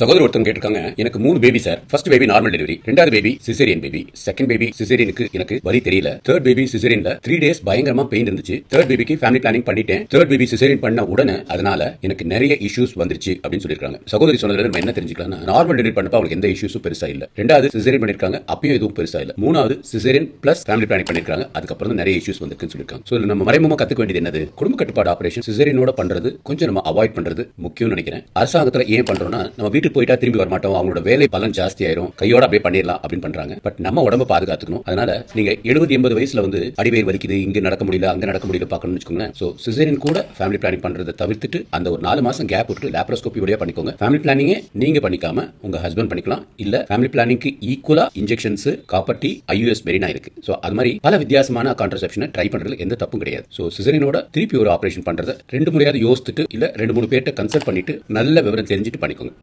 சகோதரர் ஒருத்தவங்க கேட்டிருக்காங்க எனக்கு மூணு baby sir first baby normal delivery ரெண்டாவது baby caesarean baby second baby சிசேரியனுக்கு எனக்கு வரி தெரியல. தேர்ட் பேபி சிசேரியன்ல த்ரீ டேஸ் பயங்கரமா பெயின் இருந்துச்சு. தேர்ட் பேபிக்கு ஃபேமிலி பிளானிங் பண்ணிட்டேன். தேர்ட் பேபி சிசேரியன் பண்ண உடனே அதனால எனக்கு நிறைய இஷ்யூஸ் வந்துருச்சு அப்படின்னு சொல்லிருக்காங்க சகோதரி சொன்னதுல நம்ம என்ன தெரிஞ்சுக்கலாம் நார்மல் டெலிவரி பண்ணப்ப அவங்களுக்கு எந்த இஷ்யூஸும் பெருசா இல்ல. ரெண்டாவது சிசேரியன் பண்ணிருக்காங்க அப்பயும் எதுவும் பெருசா இல்ல. மூணாவது சிசேரியன் பிளஸ் ஃபேமிலி பிளானிங் பண்ணிருக்காங்க. அதுக்கப்புறம் நிறைய இஷ்யூஸ் வந்திருக்குன்னு சொல்லிருக்காங்க ஸோ நம்ம மறைமுகமா கத்துக்க வேண்டியது என்னது? குடும்ப கட்டுப்பாடு ஆபரேஷன் சிசேரியனோட பண்றது கொஞ்சம் நம்ம அவாய்ட் பண்றது முக்கியம் நினைக்கிறேன். அரசாங்கத்துல ஏன் பண்றோம்னா நம்ம வீட்டுக்கு போயிட்டா திரும்பி வர மாட்டோம். அவங்களோட வேலை பலன் ஜாஸ்தி ஆயிரும். கையோட அப்படியே பண்ணிடலாம் அப்படின்னு பண்றாங்க. பட் நம்ம உடம்ப பாதுகாத்துக்கணும். அதனால நீங்க எழுபது எண்பது வயசுல வந்து அடிவேர் வலிக்குது இங்க நடக்க முடியல அங்க நடக்க முடியல பார்க்கணும்னு வச்சுக்கோங்களேன். ஸோ சிசேரியன் கூட ஃபேமிலி பிளானிங் பண்றதை தவிர்த்துட்டு அந்த ஒரு நாலு மாசம் கேப் விட்டு லேப்ரோஸ்கோபி வழியா பண்ணிக்கோங்க. ஃபேமிலி பிளானிங்கே நீங்க பண்ணிக்காம உங்க ஹஸ்பண்ட் பண்ணிக்கலாம். இல்ல ஃபேமிலி பிளானிங்க்கு ஈக்குவலா இன்ஜெக்ஷன்ஸ் காப்பட்டி ஐயூஎஸ் மெரினா இருக்கு. ஸோ அது மாதிரி பல வித்தியாசமான கான்ட்ரசெப்ஷனை ட்ரை பண்றதுல எந்த தப்பும் கிடையாது. ஸோ சிசரினோட திருப்பி ஒரு ஆபரேஷன் பண்றதை ரெண்டு முறையாவது யோசித்துட்டு இல்ல ரெண்டு மூணு பேர்ட்ட கன்சல்ட் பண்ணிட்டு நல்ல விவரம் தெரிஞ்சுட்டு பண்ணிக்கோங்க.